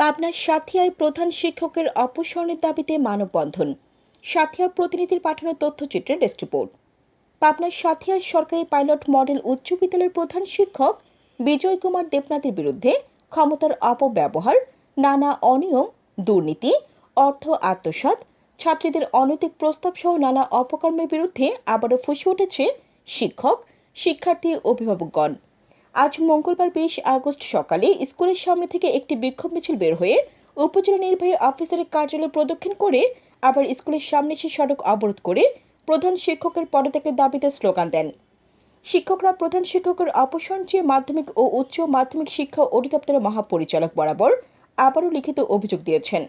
পাবনার সাথিয়ায় প্রধান শিক্ষকের অপসারণের দাবিতে মানববন্ধন। সাথিয়া প্রতিনিধির পাঠানো তথ্যচিত্রের ডেস্ক রিপোর্ট। পাবনার সাথিয়ার সরকারি পাইলট মডেল উচ্চ বিদ্যালয়ের প্রধান শিক্ষক বিজয় কুমার দেবনাথের বিরুদ্ধে ক্ষমতার অপব্যবহার, নানা অনিয়ম, দুর্নীতি, অর্থ আত্মসাৎ, ছাত্রীদের অনৈতিক প্রস্তাব সহ নানা অপকর্মের বিরুদ্ধে আবারও ফুসে উঠেছে শিক্ষক, শিক্ষার্থী, অভিভাবকগণ। আজ মঙ্গলবার বিশ আগস্ট সকালে স্কুলের সামনে থেকে একটি বিক্ষোভ মিছিল বের হয়ে উপজেলা নির্বাহী অফিসারের কার্যালয় প্রদক্ষিণ করে আবার স্কুলের সামনে এসে সড়ক অবরোধ করে প্রধান শিক্ষকের পদত্যাগের দাবিতে স্লোগান দেন। শিক্ষকরা প্রধান শিক্ষকের অপসারণ চেয়ে মাধ্যমিক ও উচ্চ মাধ্যমিক শিক্ষা অধিদপ্তরের মহাপরিচালক বরাবর আবারও লিখিত অভিযোগ দিয়েছেন।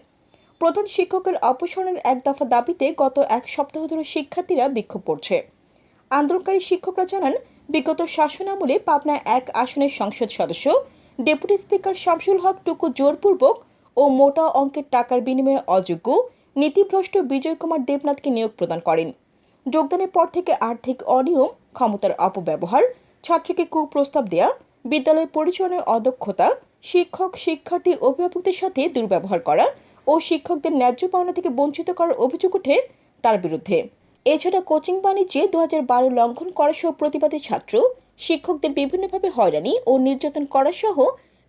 প্রধান শিক্ষকের অপসারণের এক দফা দাবিতে গত এক সপ্তাহ ধরে শিক্ষার্থীরা বিক্ষোভ করছে। আন্দোলনকারী শিক্ষকরা জানান বিগত শাসনামলে পাবনা এক আসনের সংসদ সদস্য, ডেপুটি স্পিকার শামসুল হক টুকু জোরপূর্বক ও মোটা অঙ্কের টাকার বিনিময়ে অযোগ্য নীতিভ্রষ্ট বিজয় কুমার দেবনাথকে নিয়োগ প্রদান করেন। যোগদানের পর থেকে আর্থিক অনিয়ম, ক্ষমতার অপব্যবহার, ছাত্রীকে কুপ্রস্তাব দেয়া, বিদ্যালয় পরিচালনায় অদক্ষতা, শিক্ষক, শিক্ষার্থী, অভিভাবকদের সাথে দুর্ব্যবহার করা ও শিক্ষকদের ন্যায্য পাওনা থেকে বঞ্চিত করার অভিযোগ ওঠে তার বিরুদ্ধে। এছাড়া কোচিং বাণিজ্যে দু হাজার বারো লঙ্ঘন করা সহ প্রতিবাদী ছাত্র, শিক্ষকদের বিভিন্নভাবে হয়রানি ও নির্যাতন করা সহ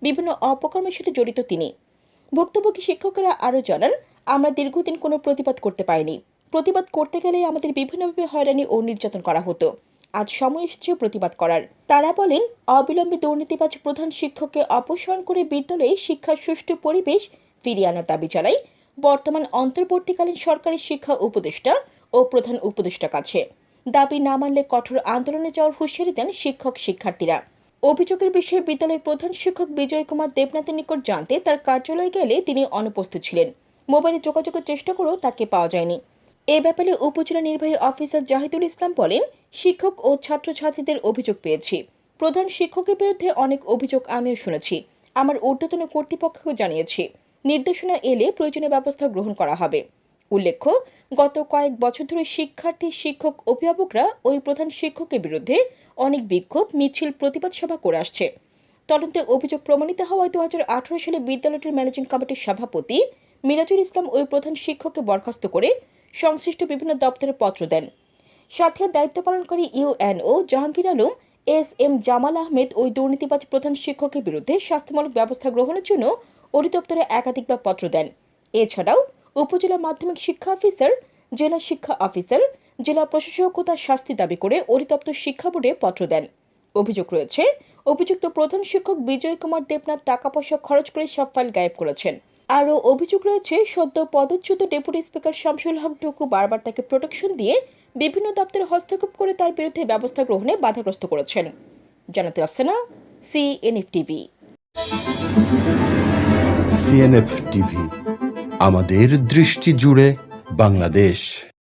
বিভিন্ন অপকর্মের সাথে জড়িত তিনি। ভুক্তভোগী শিক্ষকেরা আরও জানান, আমরা দীর্ঘদিন কোনো প্রতিবাদ করতে পারিনি। প্রতিবাদ করতে গেলে আমাদের বিভিন্নভাবে হয়রানি ও নির্যাতন করা হতো। আজ সময় এসেছে প্রতিবাদ করার। তারা বলেন, অবিলম্বে দুর্নীতিবাজ প্রধান শিক্ষককে অপসারণ করে বিদ্যালয়ে শিক্ষার সুষ্ঠু পরিবেশ ফিরিয়ে আনার দাবি জানায়। বর্তমান অন্তর্বর্তীকালীন সরকারি শিক্ষা উপদেষ্টা ও প্রধান উপদেষ্টা কাছে। দাবি না মানলে কঠোর আন্দোলনে যাওয়ার হুঁশিয়ারি দেন শিক্ষক শিক্ষার্থীরা। অভিযোগের বিষয়ে বিদ্যালয়ের প্রধান শিক্ষক বিজয় কুমার দেবনাথের নিকট জানতে তার কার্যালয়ে গেলে তিনি অনুপস্থিত ছিলেন। মোবাইলে যোগাযোগের চেষ্টা করেও তাকে পাওয়া যায়নি। এ ব্যাপারে উপজেলা নির্বাহী অফিসার জাহিদুল ইসলাম বলেন, শিক্ষক ও ছাত্রছাত্রীদের অভিযোগ পেয়েছি। প্রধান শিক্ষকের বিরুদ্ধে অনেক অভিযোগ আমিও শুনেছি। আমার ঊর্ধ্বতন কর্তৃপক্ষকেও জানিয়েছি। নির্দেশনা এলে প্রয়োজনীয় ব্যবস্থা গ্রহণ করা হবে। উল্লেখ্য, গত কয়েক বছর ধরে শিক্ষার্থী, শিক্ষক, অভিভাবকরা ওই প্রধান শিক্ষকের বিরুদ্ধে অনেক বিক্ষোভ, মিছিল, প্রতিবাদ সভা করে আসছে। তদন্তে অভিযোগ প্রমাণিত হওয়ায় দু হাজার আঠারো সালে বিদ্যালয়টির ম্যানেজিং কমিটির সভাপতি মিরাজুল ইসলাম ওই প্রধান শিক্ষককে বরখাস্ত করে সংশ্লিষ্ট বিভিন্ন দপ্তরে পত্র দেন। সাথে দায়িত্ব পালনকারী UNO Jahangir Alam, S M Jamal Ahmed ওই দুর্নীতিবাজ প্রধান শিক্ষকের বিরুদ্ধে শাস্তিমূলক ব্যবস্থা গ্রহণের জন্য অধিদপ্তরে একাধিকবার পত্র দেন। এছাড়াও উপজেলা মাধ্যমিক শিক্ষা অফিসার, জেলা শিক্ষা অফিসার, জেলা প্রশাসক তার শাস্তি দাবি করে অধিদপ্তর শিক্ষা বোর্ডে পত্র দেন। অভিযোগ রয়েছে, অভিযুক্ত প্রধান শিক্ষক বিজয় কুমার দেবনাথ টাকা পয়সা খরচ করে সব ফাইল গায়েব করেছেন। আরও অভিযোগ রয়েছে, সদ্য পদচ্যুত ডেপুটি স্পিকার শামসুল হক টুকু বারবার তাকে প্রোটেকশন দিয়ে বিভিন্ন দপ্তরে হস্তক্ষেপ করে তার বিরুদ্ধে ব্যবস্থা গ্রহণে বাধাগ্রস্ত করেছেন। জানাতে Afsana CNF TV. CNF TV. আমাদের দৃষ্টি জুড়ে বাংলাদেশ।